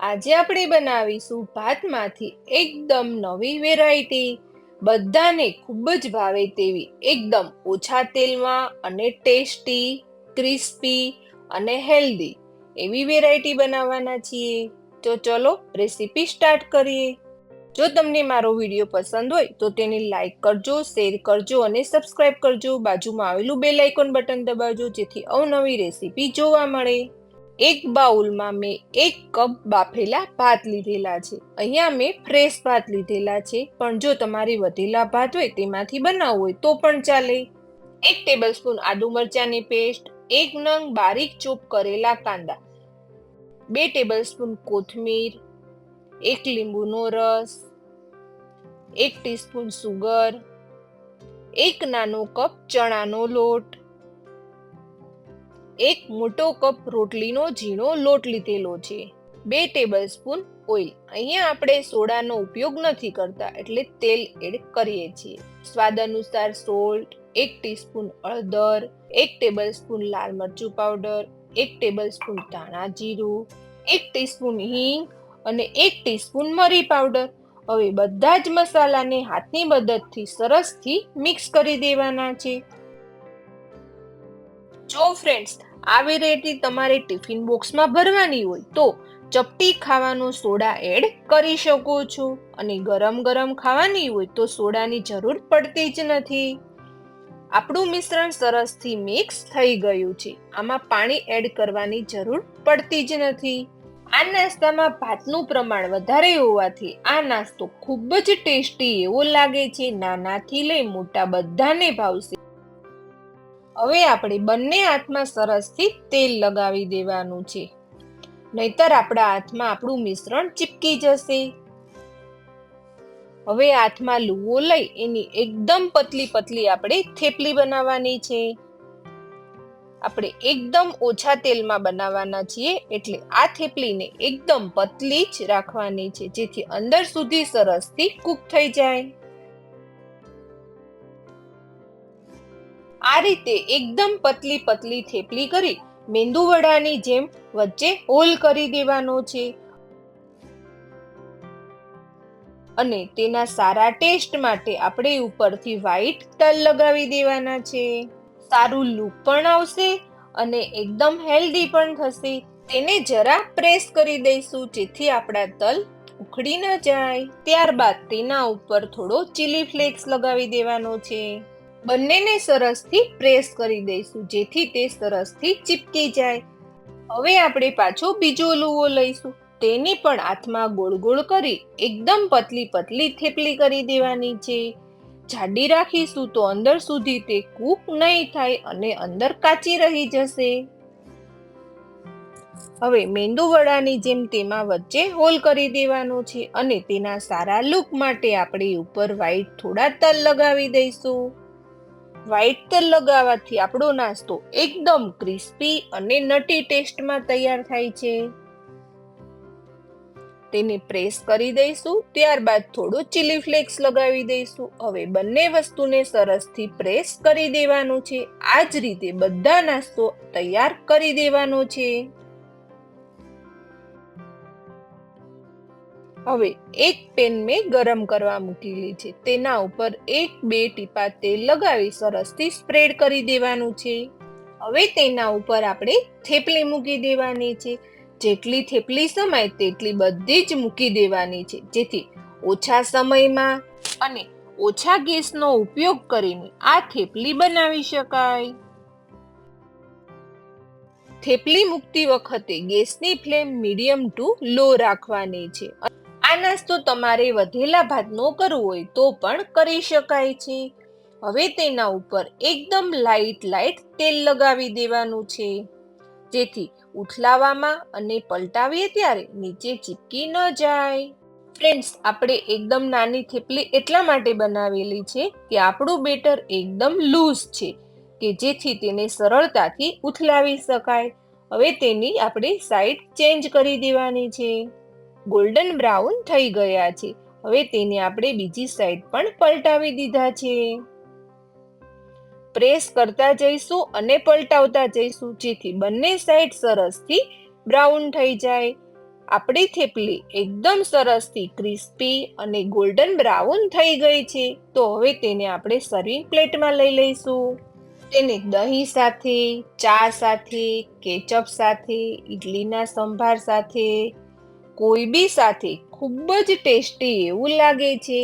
આજે આપણે બનાવીશું ભાતમાંથી એકદમ નવી વેરાયટી બધાને ખૂબ જ ભાવે તેવી એકદમ ઓછા તેલમાં અને ટેસ્ટી ક્રિસ્પી અને હેલ્ધી એવી વેરાયટી બનાવવાના છીએ. તો ચલો રેસીપી સ્ટાર્ટ કરીએ. જો તમને મારો વીડિયો પસંદ હોય તો તેને લાઈક કરજો શેર કરજો અને સબસ્ક્રાઇબ કરજો. બાજુમાં આવેલું બેલ આઇકોન બટન દબાવજો જેથી અવનવી રેસીપી જોવા મળે. એક બાઉલમાં મેં એક કપ બાફેલા ભાત લીધેલા છે. અહીંયા મેં ફ્રેશ ભાત લીધેલા છે. પણ જો તમારી વધેલા ભાત હોય તેમાંથી બનાવવું હોય તો પણ ચાલે. એક ટેબલ સ્પૂન આદુ મરચાંની પેસ્ટ, એક નંગ બારીક ચોપ કરેલા કાંદા, બે ટેબલ સ્પૂન કોથમીર, એક લીંબુનો રસ, એક ટીસ્પૂન સુગર, એક નાનો કપ ચણાનો લોટ એક મોટો કપ રોટલીનો ઝીણો લોટ લીધેલો છે. બે ટેબલ સ્પૂન ઓઇલ અહીંયા આપણે સોડાનો ઉપયોગ નથી કરતા, એટલે તેલ એડ કરીએ છીએ. સ્વાદ અનુસાર સોલ્ટ, એક ટીસ્પૂન હળદર, એક ટેબલ સ્પૂન લાલ મરચું પાવડર, એક ટેબલ સ્પૂન ધાણા જીરું, એક ટીસ્પૂન હિંગ અને એક ટીસ્પૂન મરી પાવડર. હવે બધા જ મસાલાને હાથની મદદથી સરસથી મિક્સ કરી દેવાના છે. જો ફ્રેન્ડ્સ આ રેતી તમારે ટિફિન બોક્સમાં ભરવાની હોય તો ચપટી ખાવાનો સોડા એડ કરી શકો છો. અને ગરમ ગરમ ખાવાની હોય તો સોડાની જરૂર પડતી જ નથી. આપણું મિશ્રણ સરસથી મિક્સ થઈ ગયું છે. આમાં પાણી એડ કરવાની જરૂર પડતી જ નથી. આ નાસ્તામાં ભાતનું પ્રમાણ વધારે હોવાથી આ નાસ્તો ખૂબ જ ટેસ્ટી એવો લાગે છે. નાનાથી લઈ મોટા બધાને ભાવશે. હવે આપણે બંને હાથમાં સરસથી તેલ લગાવી દેવાનું છે. નહીતર આપણા હાથમાં આપણું મિશ્રણ ચીપકી જશે. હવે હાથમાં લુવો લઈ એની એકદમ પતલી પતલી આપણે થેપલી બનાવવાની છે. આપણે એકદમ ઓછા તેલમાં બનાવવાના છીએ એટલે આ થેપલીને એકદમ પતલી જ રાખવાની છે જેથી અંદર સુધી સરસથી કૂક થઈ જાય. આ રીતે એકદમ પતલી પતલી થેપલી કરી મેંદુવડાની જેમ વચ્ચે હોલ કરી દેવાનો છે. અને તેના સારા ટેસ્ટ માટે આપણે ઉપરથી વ્હાઈટ તલ લગાવી દેવાના છે. સારું લુક પણ આવશે અને એકદમ હેલ્ધી પણ થશે. તેને જરા પ્રેસ કરી દઈશું જેથી આપણા તલ ઉખડી ન જાય. ત્યારબાદ તેના ઉપર થોડો ચીલી ફ્લેક્સ લગાવી દેવાનો છે. બંનેને સરસથી પ્રેસ કરી દઈશું, જેથી તે સરસથી ચીપકી જાય. હવે આપણે પાછો બીજો લુવો લઈશું. તેની પણ હાથમાં ગોળ ગોળ કરી એકદમ પતલી પતલી થેપલી કરી દેવાની છે. જાડી રાખીશું તો અંદર સુધી તે કૂક નહીં થાય અને અંદર કાચી રહી જશે. હવે મેંદુ વડાની જેમ તેમાં વચ્ચે હોલ કરી દેવાનો છે અને તેના સારા લુક માટે આપણે ઉપર વ્હાઈટ થોડા તલ લગાવી દઈશું. વ્હાઈટ તલ લગાવવાથી આપણો નાસ્તો એકદમ ક્રિસ્પી અને નટી ટેસ્ટમાં તૈયાર થાય છે. તેને પ્રેસ કરી દઈશું, ત્યારબાદ થોડો ચીલી ફ્લેક્સ લગાવી દઈશું. હવે બંને વસ્તુને સરસથી પ્રેસ કરી દેવાનું છે. આ જ રીતે બધા નાસ્તો તૈયાર કરી દેવાનો છે. હવે એક પેન મેં ગરમ કરવા મૂકેલી છે તેના ઉપર એક બે ટીપા તેલ લગાવી સરસથી સ્પ્રેડ કરી દેવાનું છે. હવે તેના ઉપર આપણે થેપલી મૂકી દેવાની છે. જેટલી થેપલી સમાય તેટલી બધી જ મૂકી દેવાની છે. જેથી ઓછા સમયમાં અને ઓછા ગેસનો ઉપયોગ કરીને આ થેપલી બનાવી શકાય. થેપલી મૂકતી વખતે ગેસની ફ્લેમ મીડિયમ ટુ લો રાખવાની છે. આ નાસ્તો તમારે વધેલા ભાતનો કરવો હોય તો પણ કરી શકાય છે. હવે તેના ઉપર એકદમ લાઈટ લાઈટ તેલ લગાવી દેવાનું છે. જેથી ઉથલાવામાં અને પલટાવીએ ત્યારે નીચે ચીપકી ન જાય. ફ્રેન્ડ્સ, આપણે એકદમ નાની થેપલી એટલા માટે બનાવેલી છે કે આપણું બેટર એકદમ લૂઝ છે કે જેથી તેને સરળતાથી ઉથલાવી શકાય. હવે તેની આપણે સાઈડ ચેન્જ કરી દેવાની છે. ગોલ્ડન બ્રાઉન થઈ ગયા છે. હવે તેને આપણે બીજી સાઈડ પણ પલટાવી દીધા છે. પ્રેસ કરતા જઈશું અને પલટાવતા જઈશું, જેથી બંને સાઈડ સરસથી બ્રાઉન થઈ જાય. આપણી થેપલી એકદમ સરસથી ક્રિસ્પી અને ગોલ્ડન બ્રાઉન થઈ ગઈ છે. તો હવે તેને આપણે સર્વિંગ પ્લેટમાં લઈ લઈશું. તેને દહીં સાથે, ચા સાથે કેચઅપ સાથે ઇડલીના સંભાર સાથે કોઈ બી સાથે ખૂબ જ ટેસ્ટી એવું લાગે છે